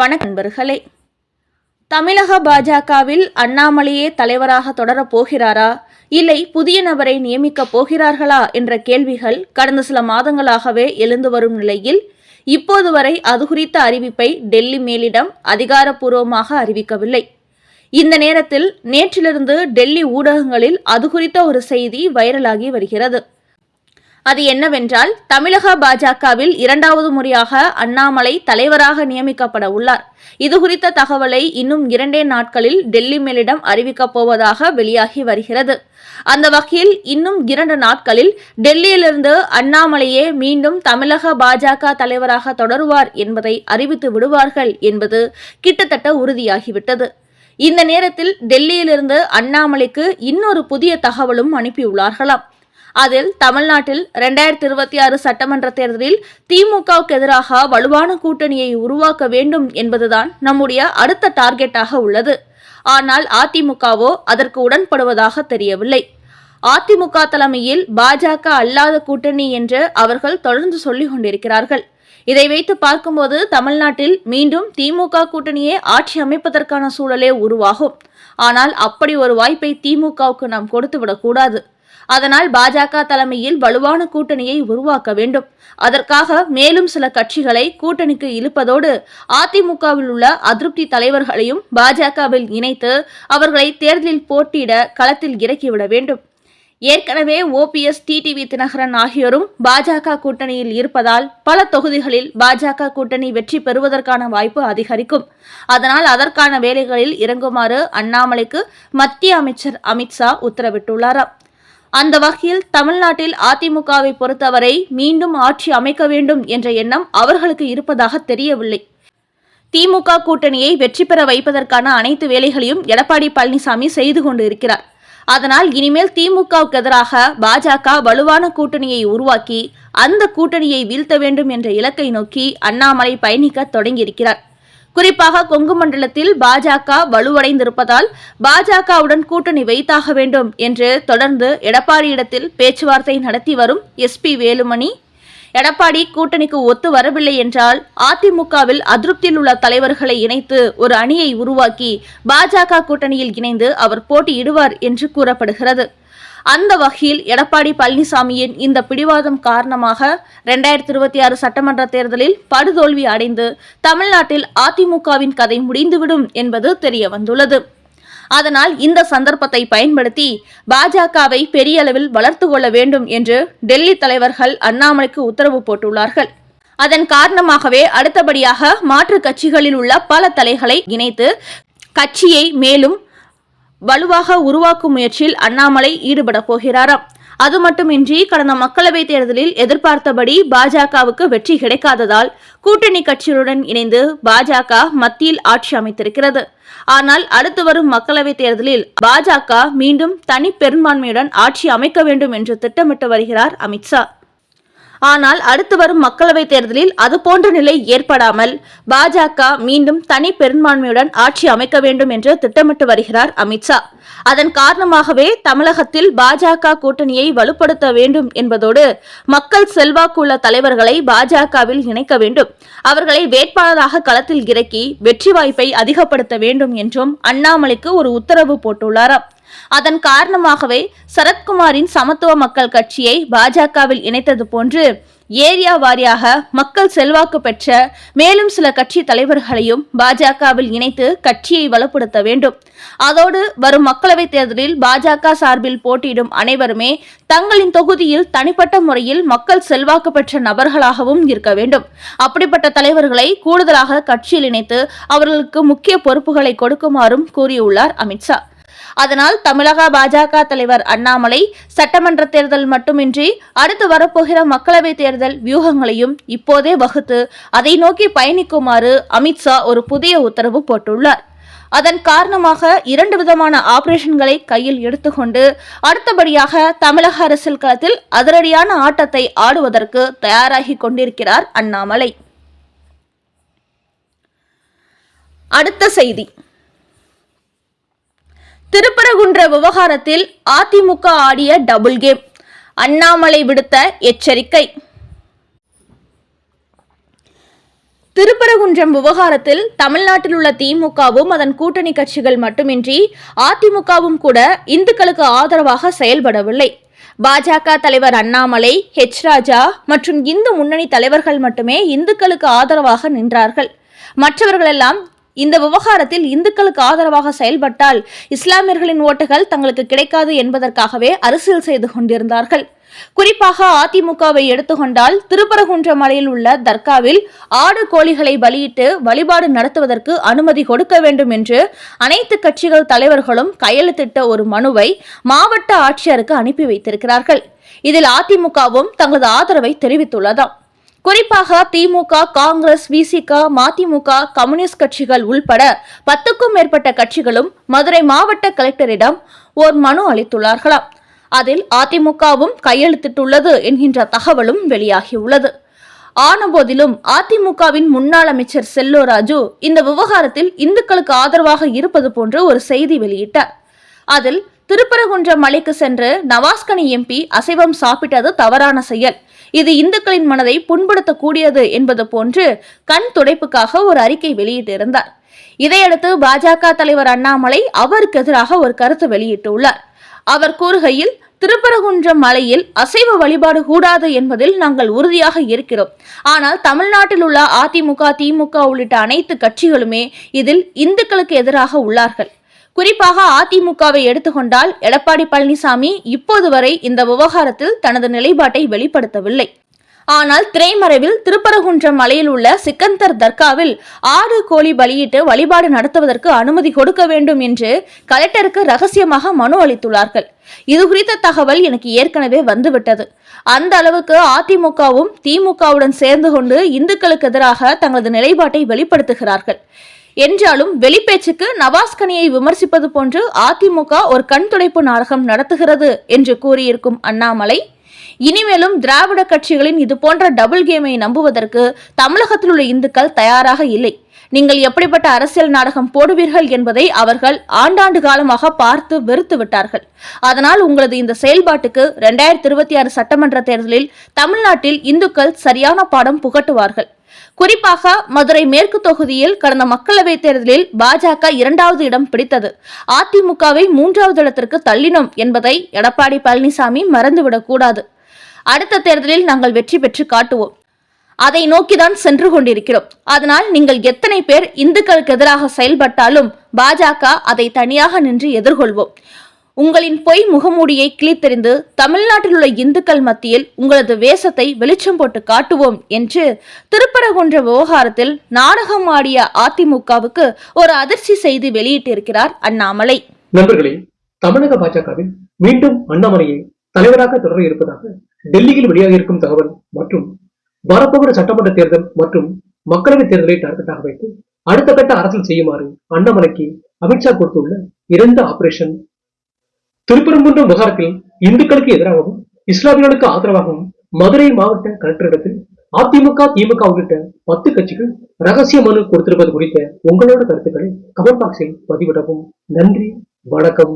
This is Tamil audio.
வணக்கம் நண்பர்களே. தமிழக பாஜகவில் அண்ணாமலையே தலைவராக தொடரப் போகிறாரா? இல்லை புதிய நபரை நியமிக்கப் போகிறார்களா என்ற கேள்விகள் கடந்த சில மாதங்களாகவே எழுந்து வரும் நிலையில் இப்போது வரை அது குறித்த அறிவிப்பை டெல்லி மேலிடம் அதிகாரப்பூர்வமாக அறிவிக்கவில்லை. இந்த நேரத்தில் நேற்றிலிருந்து டெல்லி ஊடகங்களில் அது குறித்த ஒரு செய்தி வைரலாகி வருகிறது. அது என்னவென்றால் தமிழக பாஜகவில் இரண்டாவது முறையாக அண்ணாமலை தலைவராக நியமிக்கப்பட உள்ளார். இது குறித்த தகவலை இன்னும் இரண்டே நாட்களில் டெல்லி மேலிடம் அறிவிக்கப் போவதாக வெளியாகி வருகிறது. அந்த வகையில் இன்னும் இரண்டு நாட்களில் டெல்லியிலிருந்து அண்ணாமலையே மீண்டும் தமிழக பாஜக தலைவராக தொடருவார் என்பதை அறிவித்து விடுவார்கள் என்பது கிட்டத்தட்ட உறுதியாகிவிட்டது. இந்த நேரத்தில் டெல்லியிலிருந்து அண்ணாமலைக்கு இன்னொரு புதிய தகவலும் அனுப்பியுள்ளார்களாம். அதில் தமிழ்நாட்டில் இரண்டாயிரத்தி இருபத்தி ஆறு சட்டமன்ற தேர்தலில் திமுகவுக்கு எதிராக வலுவான கூட்டணியை உருவாக்க வேண்டும் என்பதுதான் நம்முடைய அடுத்த டார்கெட்டாக உள்ளது. ஆனால் அதிமுகவோ அதற்கு உடன்படுவதாக தெரியவில்லை. அதிமுக தலைமையில் பாஜக அல்லாத கூட்டணி என்று அவர்கள் தொடர்ந்து சொல்லிக் கொண்டிருக்கிறார்கள். இதை வைத்து பார்க்கும்போது தமிழ்நாட்டில் மீண்டும் திமுக கூட்டணியே ஆட்சி அமைப்பதற்கான சூழலே உருவாகும். ஆனால் அப்படி ஒரு வாய்ப்பை திமுகவுக்கு நாம் கொடுத்துவிடக்கூடாது அதனால் பாஜக தலைமையில் வலுவான கூட்டணியை உருவாக்க வேண்டும். அதற்காக மேலும் சில கட்சிகளை கூட்டணிக்கு இழுப்பதோடு அதிமுகவில் உள்ள அதிருப்தி தலைவர்களையும் பாஜகவில் இணைத்து அவர்களை தேர்தலில் போட்டியிட களத்தில் இறக்கிவிட வேண்டும். ஏற்கனவே ஓபிஎஸ் டிடிவி தினகரன் ஆகியோரும் பாஜக கூட்டணியில் இருப்பதால் பல தொகுதிகளில் பாஜக கூட்டணி வெற்றி பெறுவதற்கான வாய்ப்பு அதிகரிக்கும். அதனால் அதற்கான வேலைகளில் இறங்குமாறு அண்ணாமலைக்கு மத்திய அமைச்சர் அமித்ஷா உத்தரவிட்டுள்ளாராம். அந்த வகையில் தமிழ்நாட்டில் அதிமுகவை பொறுத்தவரை மீண்டும் ஆட்சி அமைக்க வேண்டும் என்ற எண்ணம் அவர்களுக்கு இருப்பதாக தெரியவில்லை. திமுக கூட்டணியை வெற்றி பெற வைப்பதற்கான அனைத்து வேலைகளையும் எடப்பாடி பழனிசாமி செய்து கொண்டு இருக்கிறார் அதனால் இனிமேல் திமுகவுக்கு எதிராக பாஜக வலுவான கூட்டணியை உருவாக்கி அந்த கூட்டணியை வீழ்த்த வேண்டும் என்ற இலக்கை நோக்கி அண்ணாமலை பயணிக்க தொடங்கியிருக்கிறார். குறிப்பாக கொங்கு மண்டலத்தில் பாஜக வலுவடைந்திருப்பதால் பாஜகவுடன் கூட்டணி வைத்தாக வேண்டும் என்று தொடர்ந்து எடப்பாடியிடத்தில் பேச்சுவார்த்தை நடத்தி வரும் எஸ்பி வேலுமணி எடப்பாடி கூட்டணிக்கு ஒத்து வரவில்லை என்றால் அதிமுகவில் அதிருப்தியில் உள்ள தலைவர்களை இணைத்து ஒரு அணியை உருவாக்கி பாஜக கூட்டணியில் இணைந்து அவர் போட்டியிடுவார் என்று கூறப்படுகிறது. அந்த வகையில் எடப்பாடி பழனிசாமியின் இந்த பிடிவாதம் காரணமாக இரண்டாயிரத்தி இருபத்தி ஆறு சட்டமன்ற தேர்தலில் படுதோல்வி அடைந்து தமிழ்நாட்டில் அதிமுகவின் கதை முடிந்துவிடும் என்பது தெரிய வந்துள்ளது. அதனால் இந்த சந்தர்ப்பத்தை பயன்படுத்தி பாஜகவை பெரிய அளவில் வளர்த்து கொள்ள வேண்டும் என்று டெல்லி தலைவர்கள் அண்ணாமலைக்கு உத்தரவு போட்டுள்ளார்கள். அதன் காரணமாகவே அடுத்தபடியாக மாற்றுக் கட்சிகளில் உள்ள பல தலைகளை இணைத்து கட்சியை மேலும் வலுவாக உருவாக்கும் முயற்சியில் அண்ணாமலை ஈடுபட போகிறாராம். அது மட்டுமின்றி கடந்த மக்களவைத் தேர்தலில் எதிர்பார்த்தபடி பாஜகவுக்கு வெற்றி கிடைக்காததால் கூட்டணி கட்சிகளுடன் இணைந்து பாஜக மத்தியில் ஆட்சி அமைத்திருக்கிறது. ஆனால் அடுத்து வரும் மக்களவைத் தேர்தலில் பாஜக மீண்டும் தனி பெரும்பான்மையுடன் ஆட்சி அமைக்க வேண்டும் என்று திட்டமிட்டு வருகிறார் அமித்ஷா ஆனால் அடுத்து வரும் மக்களவைத் தேர்தலில் அது போன்ற நிலை ஏற்படாமல் பாஜக மீண்டும் தனி பெரும்பான்மையுடன் ஆட்சி அமைக்க வேண்டும் என்று திட்டமிட்டு வருகிறார் அமித்ஷா அதன் காரணமாகவே தமிழகத்தில் பாஜக கூட்டணியை வலுப்படுத்த வேண்டும் என்பதோடு மக்கள் செல்வாக்குள்ள தலைவர்களை பாஜகவில் இணைக்க வேண்டும். அவர்களை வேட்பாளராக களத்தில் இறக்கி வெற்றி வாய்ப்பை அதிகப்படுத்த வேண்டும் என்றும் அண்ணாமலைக்கு ஒரு உத்தரவு போட்டுள்ளாராம். அதன் காரணமாகவே சரத்குமாரின் சமத்துவ மக்கள் கட்சியை பாஜகவில் இணைத்தது போன்று ஏரியா வாரியாக மக்கள் செல்வாக்கு பெற்ற மேலும் சில கட்சி தலைவர்களையும் பாஜகவில் இணைத்து கட்சியை வலுப்படுத்த வேண்டும். அதோடு வரும் மக்களவைத் தேர்தலில் பாஜக சார்பில் போட்டியிடும் அனைவருமே தங்களின் தொகுதியில் தனிப்பட்ட முறையில் மக்கள் செல்வாக்கு பெற்ற நபர்களாகவும் இருக்க வேண்டும். அப்படிப்பட்ட தலைவர்களை கூடுதலாக கட்சியில் இணைத்து அவர்களுக்கு முக்கிய பொறுப்புகளை கொடுக்குமாறும் கூறியுள்ளார் அமித்ஷா. அதனால் தமிழக பாஜக தலைவர் அண்ணாமலை சட்டமன்ற தேர்தல் மட்டுமின்றி அடுத்து வரப்போகிற மக்களவைத் தேர்தல் வியூகங்களையும் இப்போதே வகுத்து அதை நோக்கி பயணிக்குமாறு அமித்ஷா ஒரு புதிய உத்தரவு போட்டுள்ளார். அதன் காரணமாக இரண்டு விதமான ஆபரேஷன்களை கையில் எடுத்துக்கொண்டு அடுத்தபடியாக தமிழக அரசியல் களத்தில் அதிரடியான ஆட்டத்தை ஆடுவதற்கு தயாராகி கொண்டிருக்கிறார் அண்ணாமலை. அடுத்த செய்தி. திருப்பரகுன்ற விவகாரத்தில் அதிமுக ஆடிய டபுள் கேம். அண்ணாமலை விடுத்த எச்சரிக்கை. திருப்பரகுன்றம் விவகாரத்தில் தமிழ்நாட்டில் உள்ள திமுகவும் அதன் கூட்டணி கட்சிகள் மட்டுமின்றி அதிமுகவும் கூட இந்துக்களுக்கு ஆதரவாக செயல்படவில்லை. பாஜக தலைவர் அண்ணாமலை ஹெச் ராஜா மற்றும் இந்து முன்னணி தலைவர்கள் மட்டுமே இந்துக்களுக்கு ஆதரவாக நின்றார்கள். மற்றவர்களெல்லாம் இந்த விவகாரத்தில் இந்துக்களுக்கு ஆதரவாக செயல்பட்டால் இஸ்லாமியர்களின் ஓட்டுகள் தங்களுக்கு கிடைக்காது என்பதற்காகவே அரசியல் செய்து கொண்டிருந்தார்கள். குறிப்பாக அதிமுகவை எடுத்துக்கொண்டால் திருப்பரகுன்ற மலையில் உள்ள தர்காவில் ஆடு கோழிகளை பலியிட்டு வழிபாடு நடத்துவதற்கு அனுமதி கொடுக்க வேண்டும் என்று அனைத்து கட்சிகள் தலைவர்களும் கையெழுத்திட்ட ஒரு மனுவை மாவட்ட ஆட்சியருக்கு அனுப்பி வைத்திருக்கிறார்கள். இதில் அதிமுகவும் தங்களது ஆதரவை தெரிவித்துள்ளதாம். குறிப்பாக திமுக காங்கிரஸ் விசிக மதிமுக கம்யூனிஸ்ட் கட்சிகள் உள்பட பத்துக்கும் மேற்பட்ட கட்சிகளும் மதுரை மாவட்ட கலெக்டரிடம் ஓர் மனு அளித்துள்ளார்களாம் அதில் அதிமுகவும் கையெழுத்திட்டுள்ளது என்கின்ற தகவலும் வெளியாகியுள்ளது. ஆனபோதிலும் அதிமுகவின் முன்னாள் அமைச்சர் செல்லோ ராஜு இந்த விவகாரத்தில் இந்துக்களுக்கு ஆதரவாக இருப்பது போன்று ஒரு செய்தி வெளியிட்டார். அதில் திருப்பரங்குன்றம் மலைக்கு சென்று நவாஸ்கனி எம்பி அசைவம் சாப்பிட்டது தவறான செயல். இது இந்துக்களின் மனதை புண்படுத்தக்கூடியது என்பது போன்று கண் துடைப்புக்காக ஒரு அறிக்கை வெளியிட்டிருந்தார். இதையடுத்து பாஜக தலைவர் அண்ணாமலை அவருக்கு எதிராக ஒரு கருத்து வெளியிட்டுள்ளார். அவர் கூறுகையில் திருப்பரகுன்றம் மலையில் அசைவ வழிபாடு கூடாது என்பதில் நாங்கள் உறுதியாக இருக்கிறோம். ஆனால் தமிழ்நாட்டில் உள்ள அதிமுக திமுக உள்ளிட்ட அனைத்து கட்சிகளுமே இதில் இந்துக்களுக்கு எதிராக உள்ளார்கள். குறிப்பாக அதிமுகவை எடுத்துக்கொண்டால் எடப்பாடி பழனிசாமி இப்போது வரை இந்த விவகாரத்தில் தனது நிலைப்பாட்டை வெளிப்படுத்தவில்லை. ஆனால் திரைமறைவில் திருப்பரகுன்றம் மலையில் உள்ள சிக்கந்தர் தர்காவில் ஆடு கோழி பலியிட்டு வழிபாடு நடத்துவதற்கு அனுமதி கொடுக்க வேண்டும் என்று கலெக்டருக்கு ரகசியமாக மனு அளித்துள்ளார்கள். இது குறித்த தகவல் எனக்கு ஏற்கனவே வந்துவிட்டது. அந்த அளவுக்கு அதிமுகவும் திமுகவுடன் சேர்ந்து கொண்டு இந்துக்களுக்கு எதிராக தங்களது நிலைப்பாட்டை வெளிப்படுத்துகிறார்கள். என்றாலும் வெளிப்பேச்சுக்கு நவாஸ்கனியை விமர்சிப்பது போன்று அதிமுக ஒரு கண் துடைப்பு நாடகம் நடத்துகிறது என்று கூறியிருக்கும் அண்ணாமலை இனிமேலும் திராவிட கட்சிகளின் இது போன்ற டபுள் கேமை நம்புவதற்கு தமிழகத்தில் உள்ள இந்துக்கள் தயாராக இல்லை. நீங்கள் எப்படிப்பட்ட அரசியல் நாடகம் போடுவீர்கள் என்பதை அவர்கள் ஆண்டாண்டு காலமாக பார்த்து வெறுத்து விட்டார்கள். அதனால் உங்களது இந்த செயல்பாட்டுக்கு இரண்டாயிரத்தி இருபத்தி ஆறு சட்டமன்ற தேர்தலில் தமிழ்நாட்டில் இந்துக்கள் சரியான பாடம் புகட்டுவார்கள். குறிப்பாக மதுரை மேற்கு தொகுதியில் கடந்த மக்களவைத் தேர்தலில் பாஜக இரண்டாவது இடம் பிடித்தது. அதிமுகவை மூன்றாவது இடத்திற்கு தள்ளினோம் என்பதை எடப்பாடி பழனிசாமி மறந்துவிடக்கூடாது. அடுத்த தேர்தலில் நாங்கள் வெற்றி பெற்று காட்டுவோம். அதை நோக்கிதான் சென்று கொண்டிருக்கிறோம். அதனால் நீங்கள் எத்தனை பேர் இந்துக்களுக்கு எதிராக செயல்பட்டாலும் பாஜக அதை தனியாக நின்று எதிர்கொள்வோம். உங்களின் பொய் முகமூடியை கிழித்தெறிந்து தமிழ்நாட்டில் உள்ள இந்துக்கள் மத்தியில் உங்களது வேஷத்தை வெளிச்சம் போட்டு காட்டுவோம் என்று திருப்பரங்குன்ற விவகாரத்தில் நாடகம் ஆடிய அதிமுகவுக்கு ஒரு அதிர்ச்சி செய்தி வெளியிட்டிருக்கிறார் அண்ணாமலை. நண்பர்களே தமிழக பாஜகவில் மீண்டும் அண்ணாமலையை தலைவராக தொடர இருப்பதாக டெல்லியில் வெளியாக இருக்கும் தகவல் மற்றும் வரப்போகிற சட்டமன்ற தேர்தல் மற்றும் மக்களவைத் தேர்தலை டார்கெட்டாக வைத்து அடுத்த கட்ட அரசியல் செய்யுமாறு அண்ணாமலைக்கு அமித்ஷா கொடுத்துள்ள இரண்டு ஆபரேஷன் திருப்பரங்குன்றம் விவகாரத்தில் இந்துக்களுக்கு எதிராகவும் இஸ்லாமியர்களுக்கு ஆதரவாகவும் மதுரை மாவட்ட கலெக்டரிடத்தில் அதிமுக திமுக உள்ளிட்ட பத்து கட்சிகள் ரகசிய மனு கொடுத்திருப்பது குறித்த உங்களோட கருத்துக்களை கமெண்ட் பாக்ஸில் பதிவிடவும். நன்றி வணக்கம்.